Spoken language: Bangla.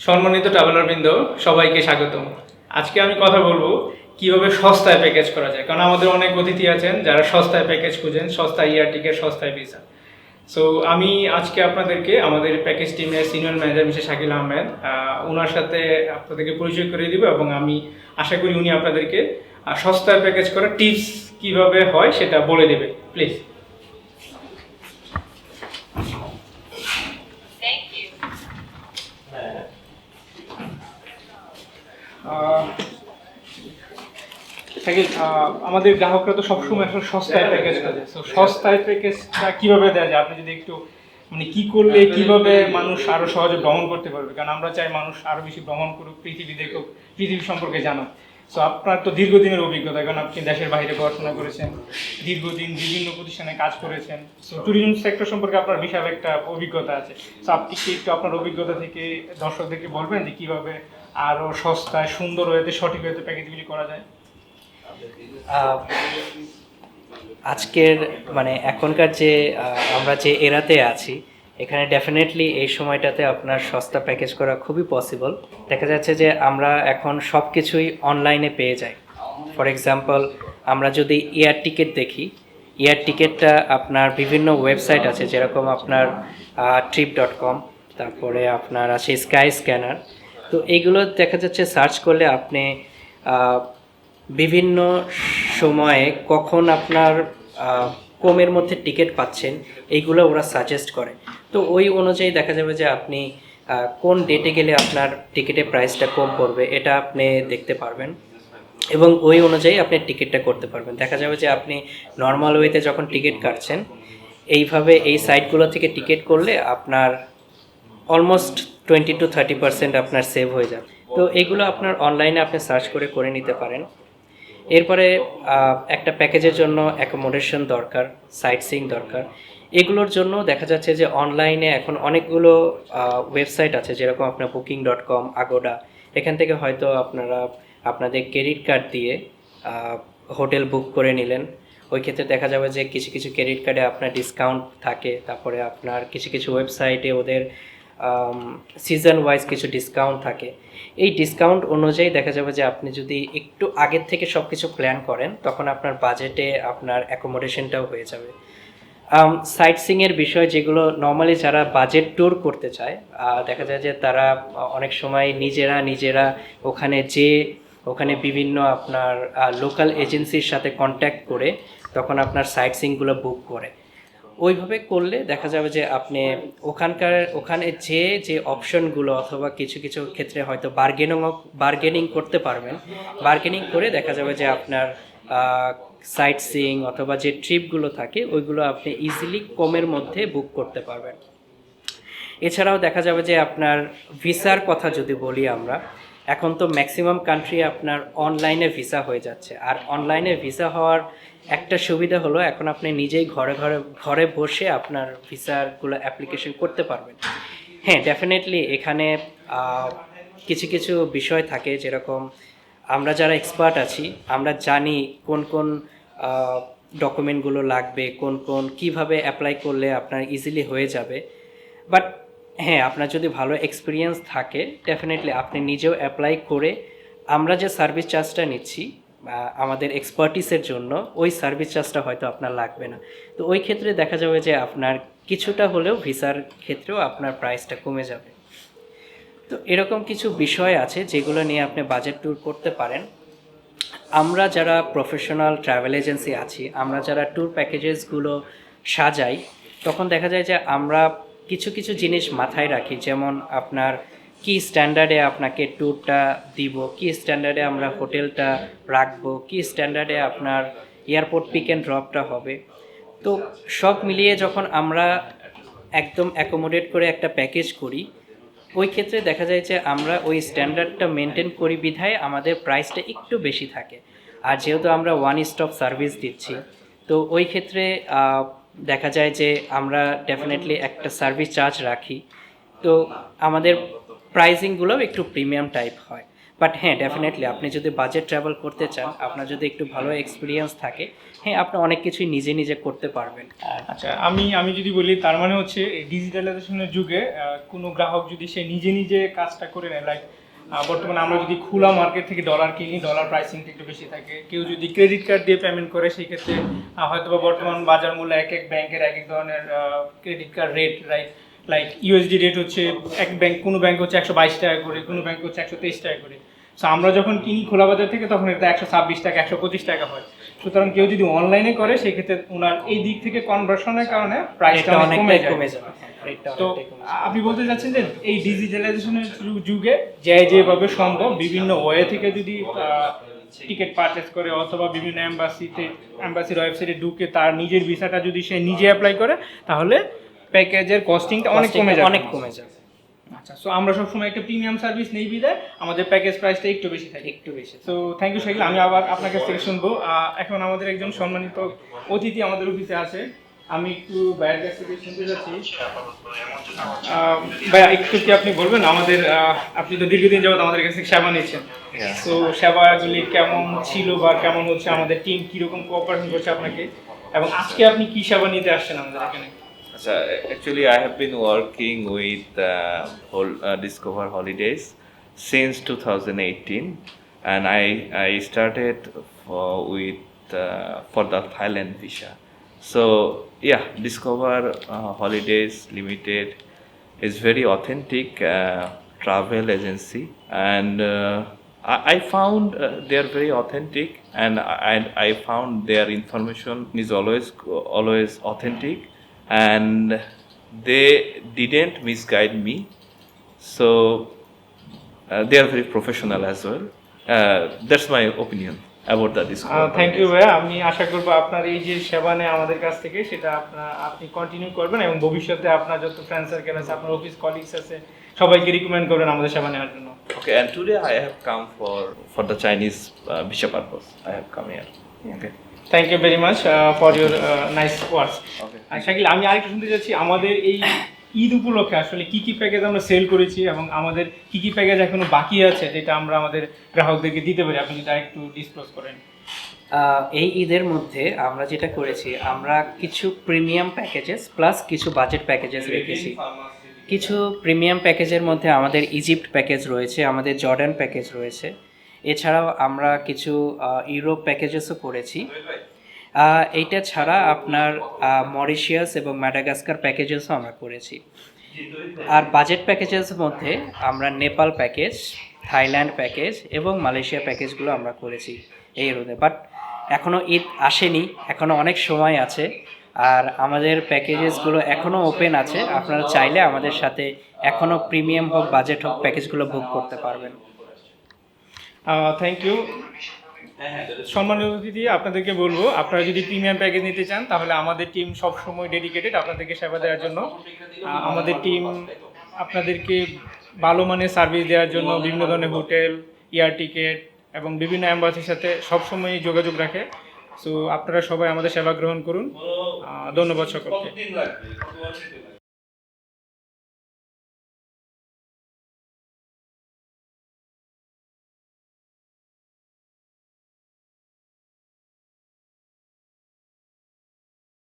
সম্মানিত ট্রাভেলার বৃন্দ সবাইকে স্বাগতম। আজকে আমি কথা বলব কীভাবে সস্তায় প্যাকেজ করা যায়। কারণ আমাদের অনেক অতিথি আছেন যারা সস্তায় প্যাকেজ খুঁজেন, সস্তায় ইয়ার টিকেট সস্তায় ভিসা সো আমি আজকে আপনাদেরকে আমাদের প্যাকেজ টিমের senior manager mister Shakil Ahmed ওনার সাথে আপনাদেরকে পরিচয় করে দিব এবং আমি আশা করি উনি আপনাদেরকে সস্তায় প্যাকেজ করার টিপস কীভাবে হয় সেটা বলে দেবে। Please Thank you. আহ, শাকিল, আমাদের গ্রাহকরা তো সবসময় আসলে সস্তায় প্যাকেজ খোঁজে তো সস্তায় প্যাকেজটা কীভাবে দেওয়া যায়? আপনি যদি একটু মানে কি করলে কীভাবে মানুষ আরও সহজে ভ্রমণ করতে পারবে? কারণ আমরা চাই মানুষ আরও বেশি ভ্রমণ করুক পৃথিবী দেখুক পৃথিবী সম্পর্কে জানুক। সো আপনার তো দীর্ঘদিনের অভিজ্ঞতা কারণ আপনি দেশের বাইরে পড়াশোনা করেছেন দীর্ঘদিন বিভিন্ন প্রতিষ্ঠানে কাজ করেছেন। সো ট্যুরিজম সেক্টর সম্পর্কে আপনার বিশাল একটা অভিজ্ঞতা আছে। সো আপনি কি একটু আপনার অভিজ্ঞতা থেকে দর্শকদেরকে বলবেন যে কীভাবে আরও সস্তায়, সুন্দর ওয়েতে, সঠিক ওয়েতে প্যাকেজগুলি করা যায়। আজকের মানে এখনকার যে আমরা যে এরাতে আছি, এখানে ডেফিনেটলি এই সময়টাতে আপনার সস্তা প্যাকেজ করা খুবই পসিবল দেখা যাচ্ছে যে আমরা এখন সব কিছুই অনলাইনে পেয়ে যাই। ফর এক্সাম্পল আমরা যদি এয়ার টিকিট দেখি এয়ার টিকিটটা আপনার বিভিন্ন ওয়েবসাইট আছে, যেরকম আপনার ট্রিপ ডট কম তারপরে আপনার আছে স্কাই স্ক্যানার তো এইগুলো দেখা যাচ্ছে সার্চ করলে আপনি বিভিন্ন সময়ে কখন আপনার কমের মধ্যে টিকিট পাচ্ছেন, এইগুলো ওরা সাজেস্ট করে। তো ওই অনুযায়ী দেখা যাবে যে আপনি কোন ডেটে গেলে আপনার টিকিটের প্রাইসটা কম পড়বে, এটা আপনি দেখতে পারবেন। এবং ওই অনুযায়ী আপনি টিকিটটা করতে পারবেন। দেখা যাবে যে আপনি নর্মাল ওয়েতে যখন টিকিট কাটছেন, এইভাবে এই সাইটগুলো থেকে টিকিট করলে আপনার almost twenty two thirty percent আপনার সেভ হয়ে যাবে। তো এগুলো আপনার অনলাইনে আপনি সার্চ করে করে নিতে পারেন। এরপরে একটা প্যাকেজের জন্য অ্যাকোমোডেশন দরকার সাইট সিং দরকার। এগুলোর জন্য দেখা যাচ্ছে যে অনলাইনে এখন অনেকগুলো ওয়েবসাইট আছে, যেরকম আপনার বুকিং ডট কম আগোডা এখান থেকে হয়তো আপনারা আপনাদের ক্রেডিট কার্ড দিয়ে হোটেল বুক করে নিলেন। ওই ক্ষেত্রে দেখা যাবে যে কিছু কিছু ক্রেডিট কার্ডে আপনার ডিসকাউন্ট থাকে। তারপরে আপনার কিছু কিছু ওয়েবসাইটে ওদের সিজন ওয়াইজ কিছু ডিসকাউন্ট থাকে। এই ডিসকাউন্ট অনুযায়ী দেখা যাবে যে আপনি যদি একটু আগের থেকে সব কিছু প্ল্যান করেন, তখন আপনার বাজেটে আপনার অ্যাকোমোডেশনটাও হয়ে যাবে। সাইট সিংয়ের বিষয় যেগুলো নর্মালি যারা বাজেট ট্যুর করতে চায় দেখা যায় যে তারা অনেক সময় নিজেরা নিজেরা ওখানে যে, ওখানে বিভিন্ন আপনার লোকাল এজেন্সির সাথে কন্ট্যাক্ট করে তখন আপনার সাইট সিংগুলো বুক করে। ওইভাবে করলে দেখা যাবে যে আপনি ওখানকার, ওখানে যে যে অপশনগুলো অথবা কিছু কিছু ক্ষেত্রে হয়তো বার্গেনিং বার্গেনিং করতে পারবেন। বার্গেনিং করে দেখা যাবে যে আপনার সাইট সিং অথবা যে ট্রিপগুলো থাকে, ওইগুলো আপনি ইজিলি কমের মধ্যে বুক করতে পারবেন। এছাড়াও দেখা যাবে যে আপনার ভিসার কথা যদি বলি আমরা এখন তো ম্যাক্সিমাম কান্ট্রি আপনার অনলাইনে ভিসা হয়ে যাচ্ছে। আর অনলাইনে ভিসা হওয়ার একটা সুবিধা হলো, এখন আপনি নিজেই ঘরে ঘরে ঘরে বসে আপনার ভিসারগুলো অ্যাপ্লিকেশন করতে পারবেন। হ্যাঁ ডেফিনেটলি এখানে কিছু কিছু বিষয় থাকে যেরকম আমরা যারা এক্সপার্ট আছি, আমরা জানি কোন কোন ডকুমেন্টগুলো লাগবে, কোন কোন, কীভাবে অ্যাপ্লাই করলে আপনার ইজিলি হয়ে যাবে। বাট হ্যাঁ আপনার যদি ভালো এক্সপিরিয়েন্স থাকে ডেফিনেটলি আপনি নিজেও অ্যাপ্লাই করে আমরা যে সার্ভিস চার্জটা নিচ্ছি আমাদের এক্সপার্টিসের জন্য, ওই সার্ভিস চার্জটা হয়তো আপনার লাগবে না। তো ওই ক্ষেত্রে দেখা যাবে যে আপনার কিছুটা হলেও ভিসার ক্ষেত্রেও আপনার প্রাইসটা কমে যাবে। তো এরকম কিছু বিষয় আছে যেগুলো নিয়ে আপনি বাজেট ট্যুর করতে পারেন। আমরা যারা প্রফেশনাল ট্রাভেল এজেন্সি আছি, আমরা যারা ট্যুর প্যাকেজেসগুলো সাজাই, তখন দেখা যায় যে আমরা কিছু কিছু জিনিস মাথায় রাখি, যেমন আপনার কি স্ট্যান্ডার্ডে আপনাকে ট্যুরটা দিব, কি স্ট্যান্ডার্ডে আমরা হোটেলটা রাখব, কি স্ট্যান্ডার্ডে আপনার এয়ারপোর্ট পিক অ্যান্ড ড্রপটা হবে। তো সব মিলিয়ে যখন আমরা একদম অ্যাকোমোডেট করে একটা প্যাকেজ করি, ওই ক্ষেত্রে দেখা যায় যে আমরা ওই স্ট্যান্ডার্ডটা মেনটেন করি বিধায় আমাদের প্রাইসটা একটু বেশি থাকে। আর যেহেতু আমরা ওয়ান স্টপ সার্ভিস দিচ্ছি, তো ওই ক্ষেত্রে দেখা যায় যে আমরা ডেফিনেটলি একটা সার্ভিস চার্জ রাখি। তো আমাদের প্রাইসিংগুলোও একটু প্রিমিয়াম টাইপ হয়। বাট হ্যাঁ ডেফিনেটলি আপনি যদি বাজেট ট্রাভেল করতে চান, আপনার যদি একটু ভালো এক্সপিরিয়েন্স থাকে হ্যাঁ আপনি অনেক কিছুই নিজে নিজে করতে পারবেন। আচ্ছা আমি আমি যদি বলি, তার মানে হচ্ছে ডিজিটালাইজেশনের যুগে কোনো গ্রাহক যদি সে নিজে নিজে কাজটা করে নেয় লাইক বর্তমানে আমরা যদি খোলা মার্কেট থেকে ডলার কিনি ডলার প্রাইসিংটা একটু বেশি থাকে। কেউ যদি ক্রেডিট কার্ড দিয়ে পেমেন্ট করে, সেই ক্ষেত্রে হয়তো বা বর্তমান বাজার মূল্য এক এক ব্যাংকের এক এক ধরনের credit card rate right like USD rate হচ্ছে এক ব্যাংক কোনো ব্যাংক হচ্ছে একশো বাইশ টাকা করে, কোনো ব্যাংক হচ্ছে একশো তেইশ টাকা করে। সো আমরা যখন কিনি খোলা বাজার থেকে, তখন এটা একশো ছাব্বিশ টাকা, একশো পঁচিশ টাকা হয়। সুতরাং কেউ যদি অনলাইনে করে সেক্ষেত্রে ওনার এই দিক থেকে কনভার্সনের কারণে প্রাইসটা অনেক কমে যাবে হ্যাঁ, তো। আপনি বলতে চাচ্ছেন যে এই ডিজিটালাইজেশনের যুগে যে যেভাবে সম্ভব বিভিন্ন ওয়ে থেকে যদি টিকিট পারচেস করে অথবা বিভিন্ন অ্যাম্বাসিতে অ্যাম্বাসির ওয়েবসাইটে ঢুকে তার নিজের ভিসাটা যদি সে নিজে অ্যাপ্লাই করে তাহলে প্যাকেজের কস্টিংটা অনেক কমে যাবে। অনেক কমে যাবে। আচ্ছা সো আমরা সবসময় একটা প্রিমিয়াম সার্ভিস নেই বিদায় আমাদের প্যাকেজ প্রাইসটা একটু বেশি থাকে। একটু বেশি সো থ্যাংক ইউ শাকিল আমি আবার আপনার কাছ থেকে শুনব। এখন আমাদের একজন সম্মানিত অতিথি আমাদের অফিসে আছে। আমি একটু ভাইয়ের কাছ থেকে শুনতে যাচ্ছি ভাইয়া একটু কি আপনি বলবেন? আমাদের আপনি তো দীর্ঘদিন যাবত আমাদের কাছে সেবা নিচ্ছেন। Yeah. তো সেবাগুলি কেমন ছিল বা কেমন হচ্ছে? আমাদের টিম কীরকম কোঅপারেশন করছে আপনাকে? এবং আজকে আপনি কি সেবা নিতে আসছেন আমাদের এখানে? So actually, I have been working with uh, whole, uh, Discover Holidays since 2018, and I I started for, with uh, for the Thailand visa. So yeah, Discover uh, Holidays Limited is very authentic uh, travel agency, and uh, I, I found they are very authentic, and I I found their information is always always authentic and they didn't misguide me so uh, they are very professional as well uh, that's my opinion about that the discover thank you ভাইয়া আমি আশা করব আপনার এই যে সেবা নেয় আমাদের কাছ থেকে সেটা আপনার আপনি কন্টিনিউ করবেন এবং ভবিষ্যতে আপনার যত ফ্রেন্ড সার্কেল আছে আপনার অফিস কলিগস আছে সবাইকে রিকমেন্ড করবেন আমাদের সেবা নেওয়ার জন্য okay and today i have come for for the chinese uh, visa purpose i have come here okay thank you very much for your nice words Shakil আমি আরেকটু শুনতে চাচ্ছি আমাদের এই ঈদ উপলক্ষে আসলে কি কি প্যাকেজ আমরা সেল করেছি এবং আমাদের কি কি প্যাকেজ এখনও বাকি আছে যেটা আমরা আমাদের গ্রাহকদেরকে দিতে পারি? আপনি যদি একটু ডিসক্লোজ করেন। এই ঈদের মধ্যে আমরা যেটা করেছি আমরা কিছু প্রিমিয়াম প্যাকেজেস প্লাস কিছু বাজেট প্যাকেজেস রেখেছি। কিছু প্রিমিয়াম প্যাকেজের মধ্যে আমাদের ইজিপ্ট প্যাকেজ রয়েছে আমাদের জর্ডান প্যাকেজ রয়েছে। এছাড়াও আমরা কিছু ইউরোপ প্যাকেজেসও করেছি। এইটা ছাড়া আপনার মরিশিয়াস এবং ম্যাডাগাস্কার প্যাকেজেসও আমরা করেছি। আর বাজেট প্যাকেজের মধ্যে আমরা নেপাল প্যাকেজ থাইল্যান্ড প্যাকেজ এবং মালয়েশিয়া প্যাকেজগুলো আমরা করেছি এই রোদে। বাট এখনও ঈদ আসেনি এখনও অনেক সময় আছে। আর আমাদের প্যাকেজেসগুলো এখনও ওপেন আছে। আপনারা চাইলে আমাদের সাথে এখনও প্রিমিয়াম হোক বাজেট হোক প্যাকেজগুলো বুক করতে পারবেন। থ্যাংক ইউ সম্মানীয় অতিথি, আপনাদেরকে বলব, আপনারা যদি প্রিমিয়াম প্যাকেজ নিতে চান, তাহলে আমাদের টিম সবসময় ডেডিকেটেড আপনাদেরকে সেবা দেওয়ার জন্য। আমাদের টিম আপনাদেরকে ভালো মানের সার্ভিস দেওয়ার জন্য বিভিন্ন ধরনের হোটেল এয়ার টিকেট এবং বিভিন্ন অ্যাম্বাসির সাথে সবসময় যোগাযোগ রাখে। সো আপনারা সবাই আমাদের সেবা গ্রহণ করুন। ধন্যবাদ সকলকে।